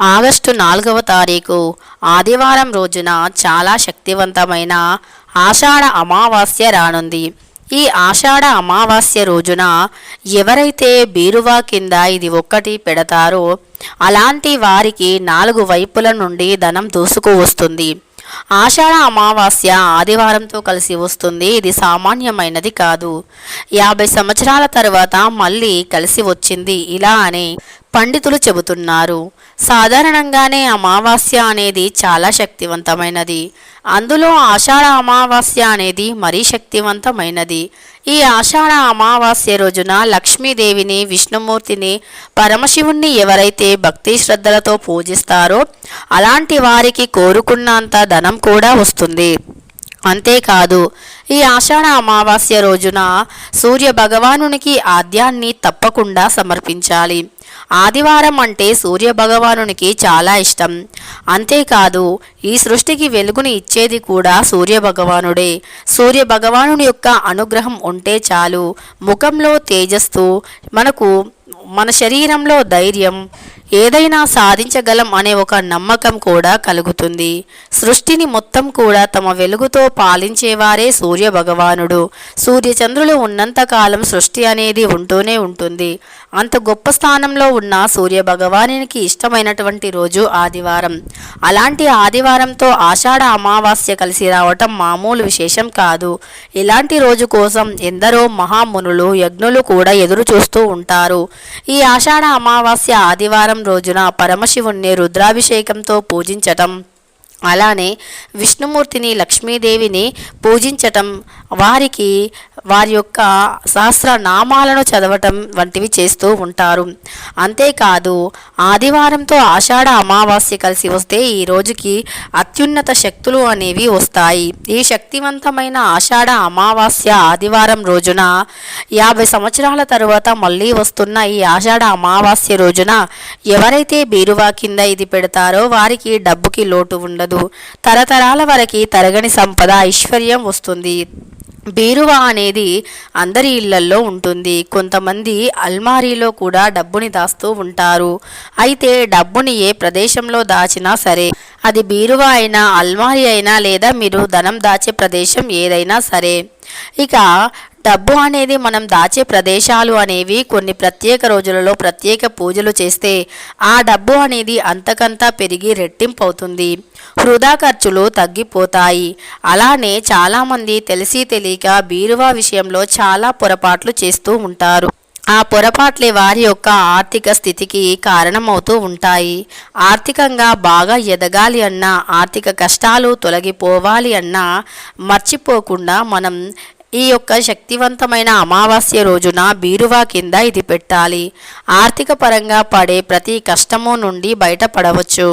August నాలుగవ తారీఖు ఆదివారం రోజున చాలా శక్తివంతమైన ఆషాఢ అమావాస్య రానుంది. ఈ ఆషాఢ అమావాస్య రోజున ఎవరైతే బీరువా కింద ఇది ఒక్కటి పెడతారో అలాంటి వారికి నాలుగు వైపుల నుండి ధనం దూసుకు వస్తుంది. ఆషాఢ అమావాస్య ఆదివారంతో కలిసి వస్తుంది ఇది సామాన్యమైనది కాదు. యాభై సంవత్సరాల తర్వాత మళ్ళీ కలిసి వచ్చింది ఇలా అని పండితులు చెబుతున్నారు. సాధారణంగానే అమావాస్య అనేది చాలా శక్తివంతమైనది. అందులో ఆషాఢ అమావాస్య అనేది మరీ శక్తివంతమైనది. ఈ ఆషాఢ అమావాస్య రోజున లక్ష్మీదేవిని విష్ణుమూర్తిని పరమశివుణ్ణి ఎవరైతే భక్తి శ్రద్ధలతో పూజిస్తారో అలాంటి వారికి కోరుకున్నంత ధనం కూడా వస్తుంది. అంతేకాదు ఈ ఆషాఢ అమావాస్య రోజున సూర్య భగవానునికి ఆద్యాన్ని తప్పకుండా సమర్పించాలి. ఆదివారం అంటే సూర్య భగవానునికి చాలా ఇష్టం. అంతేకాదు ఈ సృష్టికి వెలుగుని ఇచ్చేది కూడా సూర్య భగవానుడే. సూర్య భగవానుని యొక్క అనుగ్రహం ఉంటే చాలు. ముఖంలో తేజస్సు మనకు మన శరీరంలో ధైర్యం ఏదైనా సాధించగలం అనే ఒక నమ్మకం కూడా కలుగుతుంది. సృష్టిని మొత్తం కూడా తమ వెలుగుతో పాలించేవారే సూర్య భగవానుడు సూర్యచంద్రులు ఉన్నంతకాలం సృష్టి అనేది ఉంటూనే ఉంటుంది. అంత గొప్ప స్థానంలో ఉన్న సూర్య భగవానికి ఇష్టమైనటువంటి రోజు ఆదివారం. అలాంటి ఆదివారంతో ఆషాఢ అమావాస్య కలిసి రావటం మామూలు విశేషం కాదు. ఇలాంటి రోజు కోసం ఎందరో మహామునులు యజ్ఞులు కూడా ఎదురు చూస్తూ ఉంటారు. ఈ ఆషాఢ అమావాస్య ఆదివారం రోజున పరమశివుణ్ణి రుద్రాభిషేకంతో పూజించటం. అలానే విష్ణుమూర్తిని లక్ష్మీదేవిని పూజించటం వారికి వారి యొక్క సహస్రనామాలను చదవటం వంటివి చేస్తూ ఉంటారు. అంతేకాదు ఆదివారంతో ఆషాఢ అమావాస్య కలిసి వస్తే ఈ రోజుకి అత్యున్నత శక్తులు అనేవి వస్తాయి. ఈ శక్తివంతమైన ఆషాఢ అమావాస్య ఆదివారం రోజున యాభై సంవత్సరాల తరువాత మళ్ళీ వస్తున్న ఈ ఆషాఢ అమావాస్య రోజున ఎవరైతే బీరువా కింద ఇది పెడతారో వారికి డబ్బుకి లోటు ఉండదు. తరతరాల వరకు తరగని సంపద ఐశ్వర్యం వస్తుంది. బీరువా అనేది అందరి ఇళ్ళల్లో ఉంటుంది. కొంతమంది అల్మారీలో కూడా డబ్బుని దాస్తూ ఉంటారు. అయితే డబ్బుని ఏ ప్రదేశంలో దాచినా సరే అది బీరువా అయినా అల్మారీ అయినా లేదా మీరు ధనం దాచే ప్రదేశం ఏదైనా సరే. ఇక డబ్బు అనేది మనం దాచే ప్రదేశాలు అనేవి కొన్ని ప్రత్యేక రోజులలో ప్రత్యేక పూజలు చేస్తే ఆ డబ్బు అనేది అంతకంతా పెరిగి రెట్టింపు అవుతుంది వృధా ఖర్చులు తగ్గిపోతాయి. అలానే చాలామంది తెలిసి తెలియక బీరువా విషయంలో చాలా పొరపాట్లు చేస్తూ ఉంటారు. ఆ పొరపాట్లే వారి యొక్క ఆర్థిక స్థితికి కారణమవుతూ ఉంటాయి. ఆర్థికంగా బాగా ఎదగాలి అన్నా ఆర్థిక కష్టాలు తొలగిపోవాలి అన్నా మర్చిపోకుండా మనం ఈ యొక్క శక్తివంతమైన అమావాస్య రోజున బీరువా కింద ఇది పెట్టాలి. ఆర్థిక పరంగా పడే ప్రతి కష్టము నుండి బయటపడవచ్చు.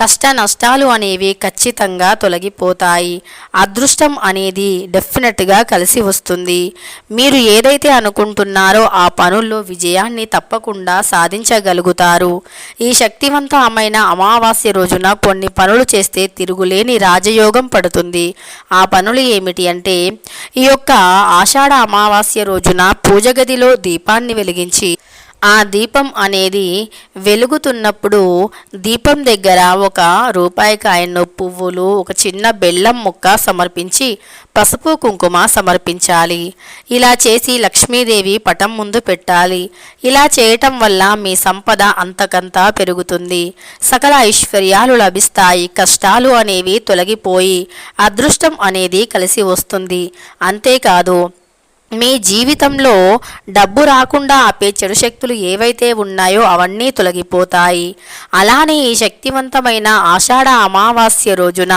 కష్ట నష్టాలు అనేవి ఖచ్చితంగా తొలగిపోతాయి. అదృష్టం అనేది డెఫినెట్గా కలిసి వస్తుంది. మీరు ఏదైతే అనుకుంటున్నారో ఆ పనుల్లో విజయాన్ని తప్పకుండా సాధించగలుగుతారు. ఈ శక్తివంతమైన అమావాస్య రోజున కొన్ని పనులు చేస్తే తిరుగులేని రాజయోగం పడుతుంది. ఆ పనులు ఏమిటి అంటే ఈ యొక్క ఆషాఢ అమావాస్య రోజున పూజ గదిలో దీపాన్ని వెలిగించి ఆ దీపం అనేది వెలుగుతున్నప్పుడు దీపం దగ్గర ఒక రూపాయి కాయను పువ్వులు ఒక చిన్న బెల్లం ముక్క సమర్పించి పసుపు కుంకుమ సమర్పించాలి. ఇలా చేసి లక్ష్మీదేవి పటం ముందు పెట్టాలి. ఇలా చేయటం వల్ల మీ సంపద అంతకంతా పెరుగుతుంది. సకల ఐశ్వర్యాలు లభిస్తాయి. కష్టాలు అనేవి తొలగిపోయి అదృష్టం అనేది కలిసి వస్తుంది. అంతేకాదు మీ జీవితంలో డబ్బు రాకుండా ఆపే చెడు శక్తులు ఏవైతే ఉన్నాయో అవన్నీ తొలగిపోతాయి. అలానే ఈ శక్తివంతమైన ఆషాఢ అమావాస్య రోజున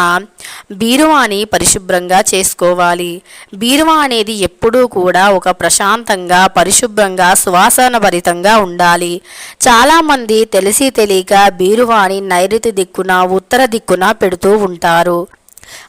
బీరువాని పరిశుభ్రంగా చేసుకోవాలి. బీరువా అనేది ఎప్పుడూ కూడా ఒక ప్రశాంతంగా పరిశుభ్రంగా సువాసన భరితంగా ఉండాలి. చాలామంది తెలిసి తెలియక బీరువాని నైరుతి దిక్కున ఉత్తర దిక్కున పెడుతూ ఉంటారు.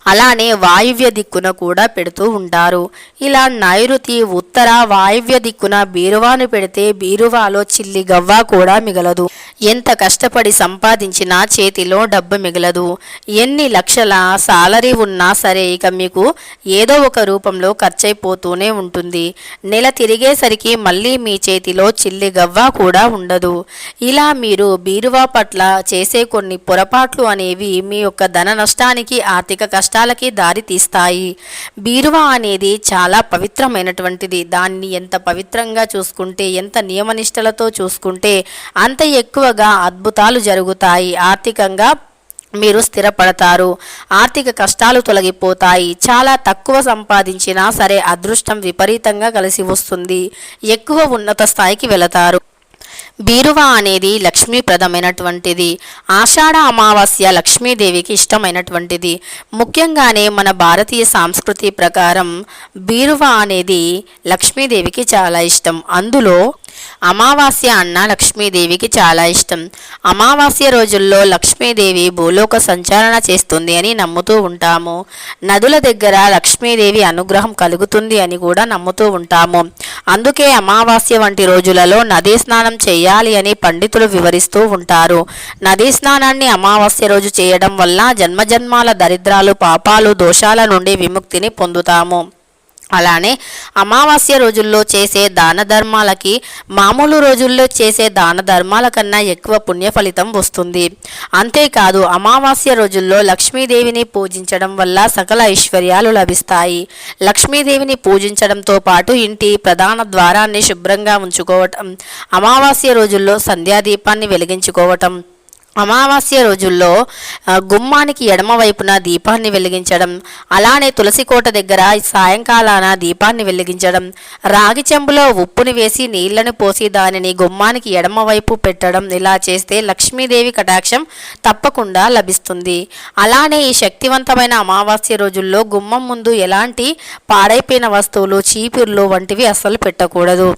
అలానే వాయువ్య దిక్కున కూడా పెడుతూ ఉంటారు. ఇలా నైరుతి ఉత్తర వాయువ్య దిక్కున బీరువాను పెడితే బీరువాలో చిల్లి గవ్వ కూడా మిగలదు. ఎంత కష్టపడి సంపాదించినా చేతిలో డబ్బు మిగలదు. ఎన్ని లక్షల సాలరీ ఉన్నా సరే ఇక మీకు ఏదో ఒక రూపంలో ఖర్చయిపోతూనే ఉంటుంది. నెల తిరిగేసరికి మళ్ళీ మీ చేతిలో చిల్లి గవ్వ కూడా ఉండదు. ఇలా మీరు బీరువా పట్ల చేసే కొన్ని పొరపాట్లు అనేవి మీ యొక్క ధన నష్టానికి ఆర్థిక కష్టాలకి దారి తీస్తాయి. బీరువా అనేది చాలా పవిత్రమైనటువంటిది. దాన్ని ఎంత పవిత్రంగా చూసుకుంటే ఎంత నియమనిష్టలతో చూసుకుంటే అంత ఎక్కువగా అద్భుతాలు జరుగుతాయి. ఆర్థికంగా మీరు స్థిరపడతారు. ఆర్థిక కష్టాలు తొలగిపోతాయి. చాలా తక్కువ సంపాదించినా సరే అదృష్టం విపరీతంగా కలిసి వస్తుంది. ఎక్కువ ఉన్నత స్థాయికి వెళతారు. బీరువా అనేది లక్ష్మీప్రదమైనటువంటిది. ఆషాఢ అమావాస్య లక్ష్మీదేవికి ఇష్టమైనటువంటిది. ముఖ్యంగానే మన భారతీయ సంస్కృతి ప్రకారం బీరువా అనేది లక్ష్మీదేవికి చాలా ఇష్టం. అందులో అమావాస్య అన్న లక్ష్మీదేవికి చాలా ఇష్టం. అమావాస్య రోజుల్లో లక్ష్మీదేవి భూలోక సంచారణ చేస్తుంది అని నమ్ముతూ ఉంటాము. నదుల దగ్గర లక్ష్మీదేవి అనుగ్రహం కలుగుతుంది అని కూడా నమ్ముతూ ఉంటాము. అందుకే అమావాస్య వంటి రోజులలో నదీ స్నానం చేయాలి అని పండితులు వివరిస్తూ ఉంటారు. నదీ స్నానాన్ని అమావాస్య రోజు చేయడం వల్ల జన్మజన్మాల దరిద్రాలు పాపాలు దోషాల నుండి విముక్తిని పొందుతాము. అలానే అమావాస్య రోజుల్లో చేసే దాన ధర్మాలకి మామూలు రోజుల్లో చేసే దాన ధర్మాల కన్నా ఎక్కువ పుణ్య ఫలితం వస్తుంది. అంతేకాదు అమావాస్య రోజుల్లో లక్ష్మీదేవిని పూజించడం వల్ల సకల ఐశ్వర్యాలు లభిస్తాయి. లక్ష్మీదేవిని పూజించడంతో పాటు ఇంటి ప్రధాన ద్వారాన్ని శుభ్రంగా ఉంచుకోవటం అమావాస్య రోజుల్లో సంధ్యాదీపాన్ని వెలిగించుకోవటం అమావాస్య రోజుల్లో గుమ్మానికి ఎడమవైపున దీపాన్ని వెలిగించడం అలానే తులసి కోట దగ్గర సాయంకాలాన దీపాన్ని వెలిగించడం రాగి చెంబులో ఉప్పుని వేసి నీళ్ళను పోసి దానిని గుమ్మానికి ఎడమవైపు పెట్టడం ఇలా చేస్తే లక్ష్మీదేవి కటాక్షం తప్పకుండా లభిస్తుంది. అలానే ఈ శక్తివంతమైన అమావాస్య రోజుల్లో గుమ్మం ముందు ఎలాంటి పాడైపోయిన వస్తువులు చీపుర్లు వంటివి అస్సలు పెట్టకూడదు.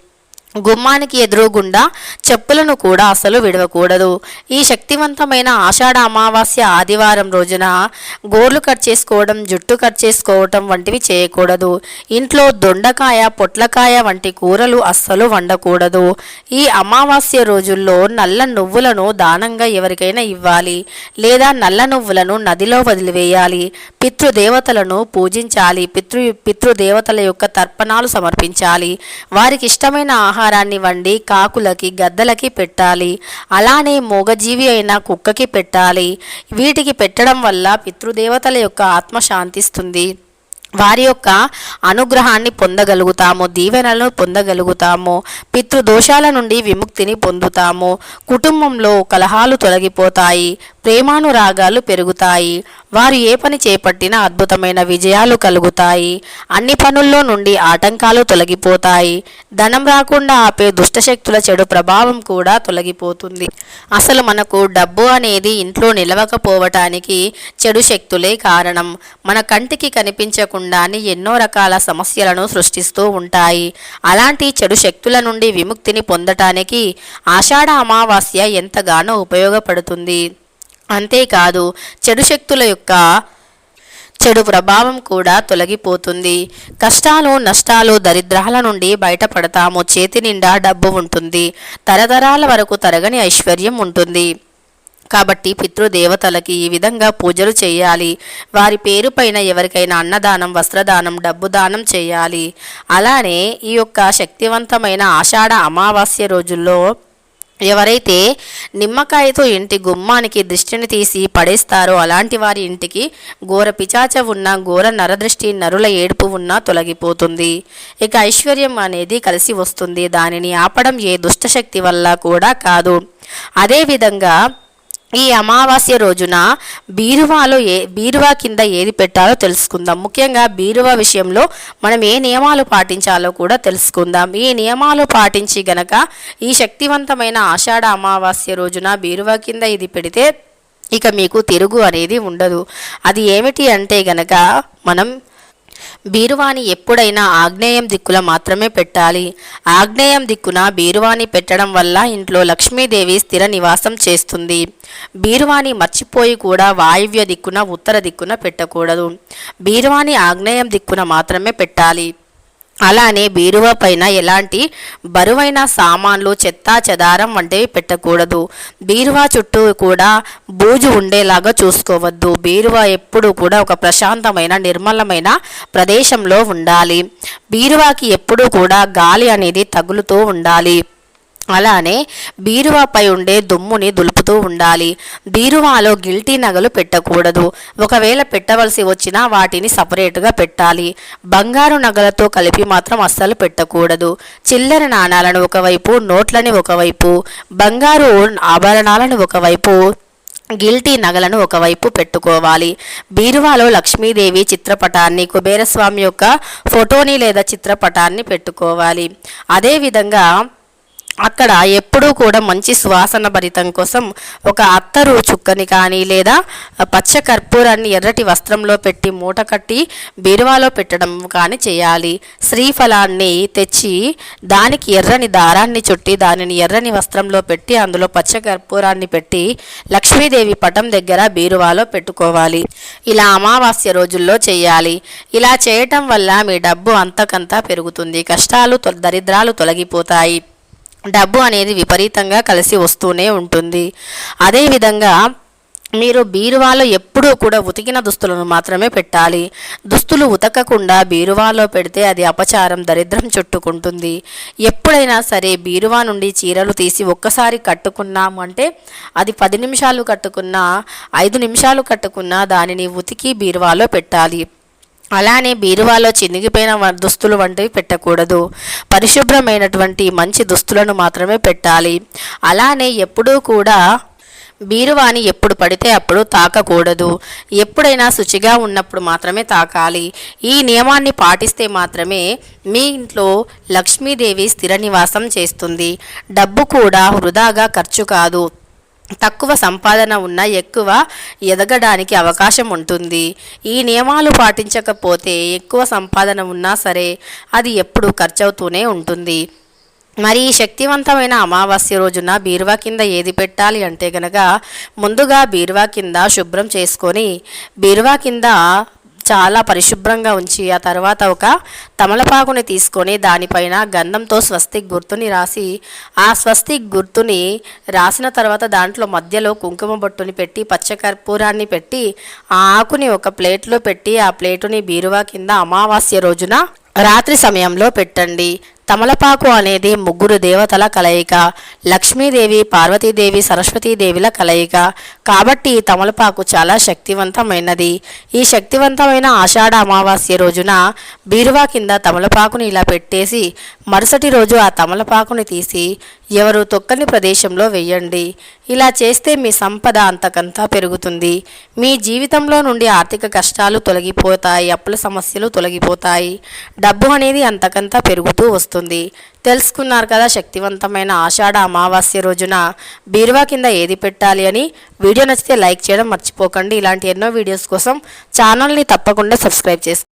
గుమ్మానికి ఎదురుగుండా చెప్పులను కూడా అసలు విడవకూడదు. ఈ శక్తివంతమైన ఆషాఢ అమావాస్య ఆదివారం రోజున గోర్లు కట్ చేసుకోవడం జుట్టు కట్ చేసుకోవటం వంటివి చేయకూడదు. ఇంట్లో దొండకాయ పొట్లకాయ వంటి కూరలు అస్సలు వండకూడదు. ఈ అమావాస్య రోజుల్లో నల్ల నువ్వులను దానంగా ఎవరికైనా ఇవ్వాలి లేదా నల్ల నువ్వులను నదిలో వదిలివేయాలి. పితృదేవతలను పూజించాలి. పితృ పితృదేవతల యొక్క తర్పణాలు సమర్పించాలి. వారికి ఇష్టమైన ఆహారం ఆహారాన్ని వండి కాకులకి గద్దలకి పెట్టాలి. అలానే మూగజీవి అయిన కుక్కకి పెట్టాలి. వీటికి పెట్టడం వల్ల పితృదేవతల యొక్క ఆత్మ శాంతిస్తుంది. వారి యొక్క అనుగ్రహాన్ని పొందగలుగుతాము దీవెనలను పొందగలుగుతాము పితృదోషాల నుండి విముక్తిని పొందుతాము. కుటుంబంలో కలహాలు తొలగిపోతాయి ప్రేమానురాగాలు పెరుగుతాయి. వారు ఏ పని చేపట్టినా అద్భుతమైన విజయాలు కలుగుతాయి. అన్ని పనుల్లో నుండి ఆటంకాలు తొలగిపోతాయి. ధనం రాకుండా ఆపే దుష్టశక్తుల చెడు ప్రభావం కూడా తొలగిపోతుంది. అసలు మనకు డబ్బు అనేది ఇంట్లో నిలవకపోవటానికి చెడు శక్తులే కారణం. మన కంటికి కనిపించకుండానే ఎన్నో రకాల సమస్యలను సృష్టిస్తూ ఉంటాయి. అలాంటి చెడు శక్తుల నుండి విముక్తిని పొందటానికి ఆషాఢ అమావాస్య ఎంతగానో ఉపయోగపడుతుంది. అంతేకాదు చెడు శక్తుల యొక్క చెడు ప్రభావం కూడా తొలగిపోతుంది. కష్టాలు నష్టాలు దరిద్రాల నుండి బయటపడతాము. చేతి నిండా డబ్బు ఉంటుంది. తరతరాల వరకు తరగని ఐశ్వర్యం ఉంటుంది. కాబట్టి పితృదేవతలకి ఈ విధంగా పూజలు చేయాలి. వారి పేరు పైన ఎవరికైనా అన్నదానం వస్త్రదానం డబ్బు దానం చేయాలి. అలానే ఈ యొక్క శక్తివంతమైన ఆషాఢ అమావాస్య రోజుల్లో ఎవరైతే నిమ్మకాయతో ఇంటి గుమ్మానికి దృష్టిని తీసి పడేస్తారో అలాంటి వారి ఇంటికి ఘోర పిచాచ ఉన్న ఘోర నరదృష్టి నరుల ఏడుపు ఉన్నా తొలగిపోతుంది. ఇక ఐశ్వర్యం అనేది కలిసి వస్తుంది. దానిని ఆపడం ఏ దుష్టశక్తి వల్ల కూడా కాదు. అదేవిధంగా ఈ అమావాస్య రోజున బీరువాలో ఏ బీరువా కింద ఏది పెట్టాలో తెలుసుకుందాం. ముఖ్యంగా బీరువా విషయంలో మనం ఏ నియమాలు పాటించాలో కూడా తెలుసుకుందాం. ఈ నియమాలు పాటించి గనక ఈ శక్తివంతమైన ఆషాఢ అమావాస్య రోజున బీరువా కింద ఇది పెడితే ఇక మీకు తిరుగు అనేది ఉండదు. అది ఏమిటి అంటే గనక మనం బీరువాని ఎప్పుడైనా ఆగ్నేయం దిక్కుల మాత్రమే పెట్టాలి. ఆగ్నేయం దిక్కున బీరువాని పెట్టడం వల్ల ఇంట్లో లక్ష్మీదేవి స్థిర నివాసం చేస్తుంది. బీరువాని మర్చిపోయి కూడా వాయువ్య దిక్కున ఉత్తర దిక్కున పెట్టకూడదు. బీరువాని ఆగ్నేయం దిక్కున మాత్రమే పెట్టాలి. అలానే బీరువా పైన ఎలాంటి బరువైన సామాన్లు చెత్తా చెదారం వంటివి పెట్టకూడదు. బీరువా చుట్టూ కూడా బూజు ఉండేలాగా చూసుకోవద్దు. బీరువా ఎప్పుడు కూడా ఒక ప్రశాంతమైన నిర్మలమైన ప్రదేశంలో ఉండాలి. బీరువాకి ఎప్పుడూ కూడా గాలి అనేది తగులుతూ ఉండాలి. అలానే బీరువాపై ఉండే దుమ్ముని దులుపుతూ ఉండాలి. బీరువాలో గిల్టీ నగలు పెట్టకూడదు. ఒకవేళ పెట్టవలసి వచ్చినా వాటిని సపరేటుగా పెట్టాలి. బంగారు నగలతో కలిపి మాత్రం అస్సలు పెట్టకూడదు. చిల్లర నాణాలను ఒకవైపు నోట్లని ఒకవైపు బంగారు ఆభరణాలను ఒకవైపు గిల్టీ నగలను ఒకవైపు పెట్టుకోవాలి. బీరువాలో లక్ష్మీదేవి చిత్రపటాన్ని కుబేరస్వామి యొక్క ఫోటోని లేదా చిత్రపటాన్ని పెట్టుకోవాలి. అదేవిధంగా అక్కడ ఎప్పుడూ కూడా మంచి సువాసన భరితం కోసం ఒక అత్తరు చుక్కని కానీ లేదా పచ్చ కర్పూరాన్ని ఎర్రటి వస్త్రంలో పెట్టి మూట కట్టి బీరువాలో పెట్టడం కానీ చేయాలి. శ్రీఫలాన్ని తెచ్చి దానికి ఎర్రని దారాన్ని చుట్టి దానిని ఎర్రని వస్త్రంలో పెట్టి అందులో పచ్చ కర్పూరాన్ని పెట్టి లక్ష్మీదేవి పటం దగ్గర బీరువాలో పెట్టుకోవాలి. ఇలా అమావాస్య రోజుల్లో చేయాలి. ఇలా చేయటం వల్ల మీ డబ్బు అంతకంతా పెరుగుతుంది. కష్టాలు దరిద్రాలు తొలగిపోతాయి. డబ్బు అనేది విపరీతంగా కలిసి వస్తూనే ఉంటుంది. అదేవిధంగా మీరు బీరువాలో ఎప్పుడూ కూడా ఉతికిన దుస్తులను మాత్రమే పెట్టాలి. దుస్తులు ఉతకకుండా బీరువాలో పెడితే అది అపచారం దరిద్రం చుట్టుకుంటుంది. ఎప్పుడైనా సరే బీరువా నుండి చీరలు తీసి ఒక్కసారి కట్టుకున్నాము అంటే అది పది నిమిషాలు కట్టుకున్నా ఐదు నిమిషాలు కట్టుకున్నా దానిని ఉతికి బీరువాలో పెట్టాలి. అలానే బీరువాలో చినిగిపోయిన వ- దుస్తులు వంటివి పెట్టకూడదు. పరిశుభ్రమైనటువంటి మంచి దుస్తులను మాత్రమే పెట్టాలి. అలానే ఎప్పుడూ కూడా బీరువాని ఎప్పుడు పడితే అప్పుడు తాకకూడదు. ఎప్పుడైనా శుచిగా ఉన్నప్పుడు మాత్రమే తాకాలి. ఈ నియమాన్ని పాటిస్తే మాత్రమే మీ ఇంట్లో లక్ష్మీదేవి స్థిర నివాసం చేస్తుంది. డబ్బు కూడా వృధాగా ఖర్చు కాదు. తక్కువ సంపాదన ఉన్న ఎక్కువ ఎదగడానికి అవకాశం ఉంటుంది. ఈ నియమాలు పాటించకపోతే ఎక్కువ సంపాదన ఉన్నా సరే అది ఎప్పుడు ఖర్చవుతూనే ఉంటుంది. మరి ఈ శక్తివంతమైన అమావాస్య రోజున బీరువా కింద ఏది పెట్టాలి అంటే గనక ముందుగా బీరువా కింద శుభ్రం చేసుకొని బీరువా కింద చాలా పరిశుభ్రంగా ఉంచి ఆ తర్వాత ఒక తమలపాకుని తీసుకొని దానిపైన గంధంతో స్వస్తిక్ గుర్తుని రాసి ఆ స్వస్తిక్ గుర్తుని రాసిన తర్వాత దాంట్లో మధ్యలో కుంకుమ బొట్టుని పెట్టి పచ్చకర్పూరాన్ని పెట్టి ఆ ఆకుని ఒక ప్లేట్లో పెట్టి ఆ ప్లేటుని బీరువా కింద అమావాస్య రోజున రాత్రి సమయంలో పెట్టండి. తమలపాకు అనేది ముగ్గురు దేవతల కలయిక లక్ష్మీదేవి పార్వతీదేవి సరస్వతీదేవిల కలయిక. కాబట్టి తమలపాకు చాలా శక్తివంతమైనది. ఈ శక్తివంతమైన ఆషాఢ అమావాస్య రోజున బీరువా కింద తమలపాకుని ఇలా పెట్టేసి మరుసటి రోజు ఆ తమలపాకుని తీసి ఎవరు తొక్కని ప్రదేశంలో వెయ్యండి ఇలా చేస్తే మీ సంపద అంతకంతా పెరుగుతుంది. మీ జీవితంలో నుండి ఆర్థిక కష్టాలు తొలగిపోతాయి అప్పుల సమస్యలు తొలగిపోతాయి. డబ్బు అనేది అంతకంతా పెరుగుతూ వస్తుంది. తెలుసుకున్నారు కదా శక్తివంతమైన ఆషాఢ అమావాస్య రోజున బీరువా కింద ఏది పెట్టాలి అని? వీడియో నచ్చితే లైక్ చేయడం మర్చిపోకండి. ఇలాంటి ఎన్నో వీడియోస్ కోసం ఛానల్ని తప్పకుండా సబ్స్క్రైబ్ చేసుకోండి